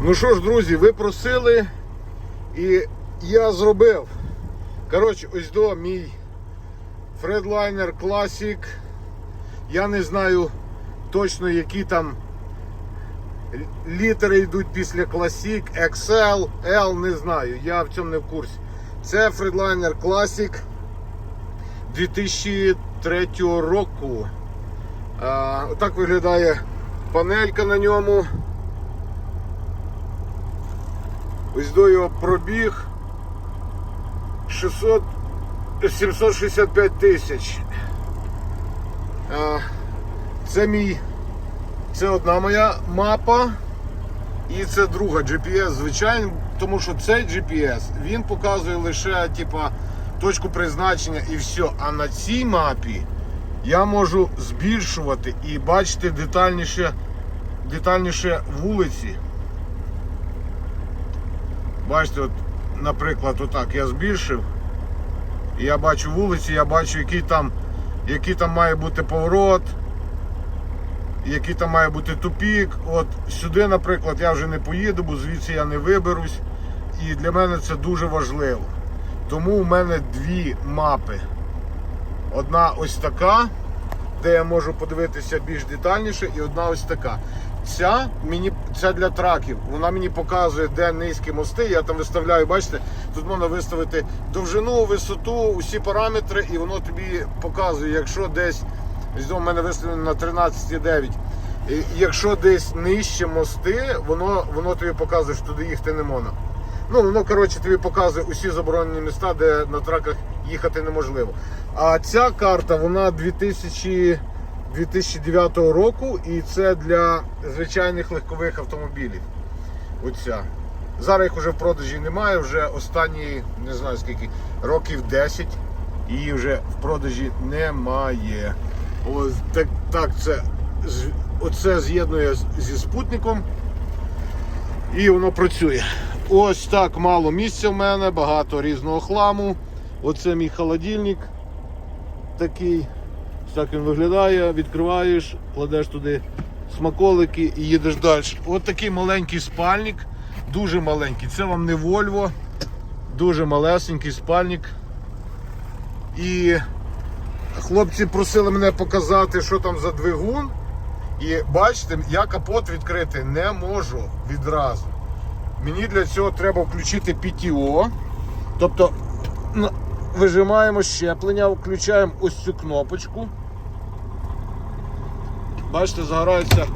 Ну що ж, друзі, ви просили і я зробив. Коротше, ось до мій Fredliner Classic. Я не знаю точно, які там літери йдуть після Classic, XL, L, не знаю. Я в цьому не в курсі. Це Fredliner Classic 2003 року. А, отак виглядає панелька на ньому. Ось до його пробіг 600, 765 тисяч. Це мій, це одна моя мапа. І це друга GPS, звичайно, тому що цей GPS він показує лише типа, точку призначення і все. А на цій мапі я можу збільшувати і бачити детальніше, детальніше вулиці. Бачите, от, наприклад, отак я збільшив. І я бачу вулиці, я бачу, який там, який там має бути поворот, який там має бути тупік. От сюди, наприклад, я вже не поїду, бо звідси я не виберусь. І для мене це дуже важливо. Тому у мене дві мапи. Одна ось така, де я можу подивитися більш детальніше, і одна ось така. Ця мені ця для траків. Вона мені показує, де низькі мости. Я там виставляю, бачите, тут можна виставити довжину, висоту, усі параметри, і воно тобі показує, якщо десь у мене виставлено на 13,9. І Якщо десь нижче мости, воно воно тобі показує, що туди їхати не можна. Ну, воно, коротше, тобі показує усі заборонені міста, де на траках їхати неможливо. А ця карта, вона 2000, 2009 року, і це для звичайних легкових автомобілів. Оця. Зараз їх вже в продажі немає, вже останні, не знаю скільки, років 10 її вже в продажі немає. Ось так, так це, оце з'єднує зі спутником і воно працює. Ось так мало місця в мене, багато різного хламу. Оце мій холодильник такий. Так він виглядає, відкриваєш, кладеш туди смаколики і їдеш далі. Ось такий маленький спальник, дуже маленький. Це вам не Volvo, дуже малесенький спальник. І хлопці просили мене показати, що там за двигун. І бачите, я капот відкрити не можу відразу. Мені для цього треба включити PTO. Тобто н- вижимаємо щеплення, включаємо ось цю кнопочку. Бачите, загорається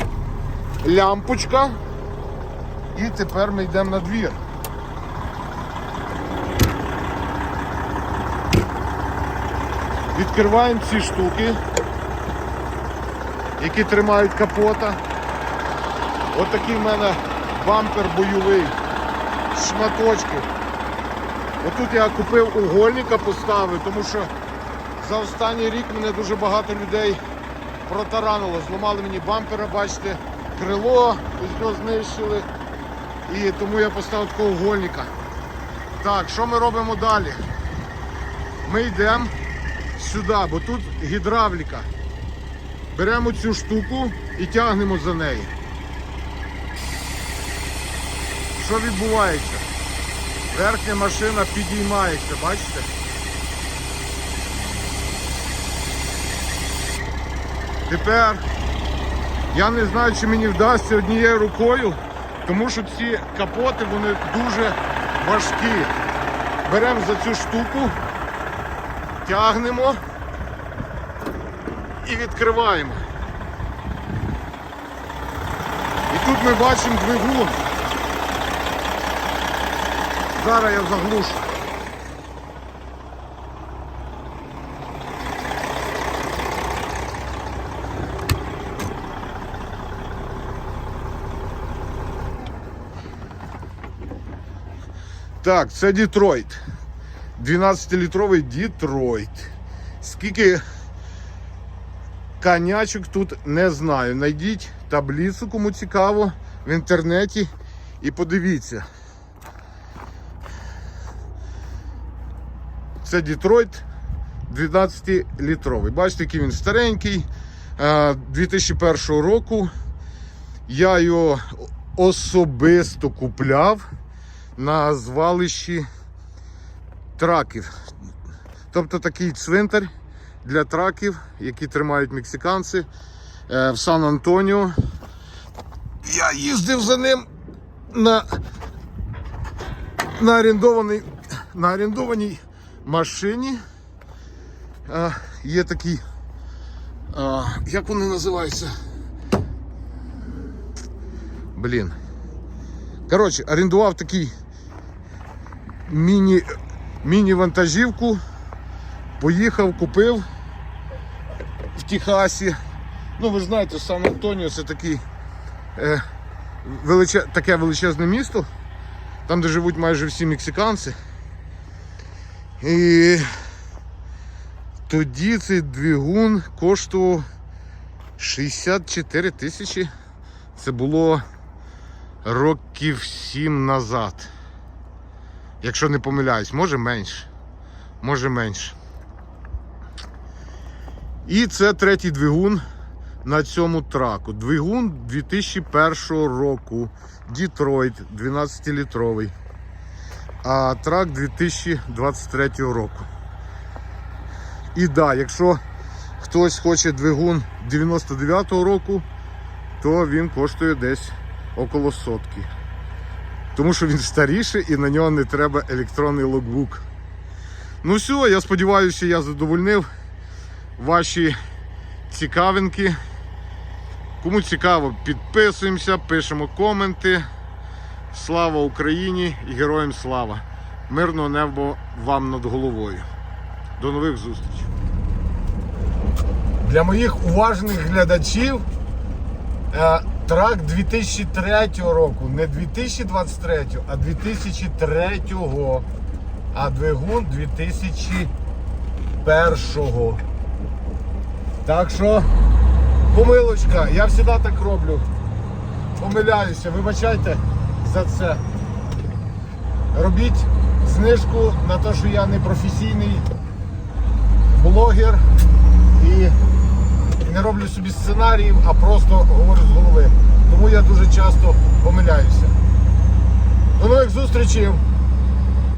лямпочка. І тепер ми йдемо на двір. Відкриваємо ці штуки, які тримають капота. Ось такий в мене бампер бойовий, шматочки. Отут я купив угольника, поставив, тому що за останній рік мене дуже багато людей протаранило. Зламали мені бампера, бачите, крило, знищили. І тому я поставив такого угольника. Так, що ми робимо далі? Ми йдемо сюди, бо тут гідравліка. Беремо цю штуку і тягнемо за неї. Що відбувається? Верхня машина підіймається, бачите? Тепер я не знаю, чи мені вдасться однією рукою, тому що ці капоти вони дуже важкі. Беремо за цю штуку, тягнемо і відкриваємо. І тут ми бачимо двигун. Зараз я заглушу. Так, це Дітройт. 12-літровий Дітройт. Скільки конячок тут не знаю. Найдіть таблицю, кому цікаво, в інтернеті і подивіться. Це Детройт 12-літровий. Бачите, який він старенький. е, 2001 року. Я його особисто купляв на звалищі траків. Тобто такий цвинтар для траків, які тримають мексиканці е, в Сан-Антоніо. Я їздив за ним на, на, орендованій, на орендованій машині. Е, є такий, е, як вони називаються? Блін. Коротше, орендував такий міні, міні-вантажівку. Поїхав, купив в Техасі. Ну, ви знаєте, Сан-Антоніо це такий, е, величе, таке величезне місто, там, де живуть майже всі мексиканці. І тоді цей двигун коштував 64 тисячі. Це було років 7 назад. Якщо не помиляюсь, може менше. Може менше. І це третій двигун на цьому траку. Двигун 2001 року. Дітройт 12-літровий. А трак 2023 року. І да, якщо хтось хоче двигун 99-го року, то він коштує десь около сотки. Тому що він старіший і на нього не треба електронний логбук. Ну все, я сподіваюся, я задовольнив ваші цікавинки. Кому цікаво, підписуємося, пишемо коменти. Слава Україні і героям слава! Мирного неба вам над головою. До нових зустрічей. Для моїх уважних глядачів е, трак 2003 року, не 2023, а 2003, а двигун 2001. Так що, помилочка, я завжди так роблю. Помиляюся, вибачайте за це. Робіть знижку на те, що я не професійний блогер і не роблю собі сценаріїв, а просто говорю з голови. Тому я дуже часто помиляюся. До нових зустрічей!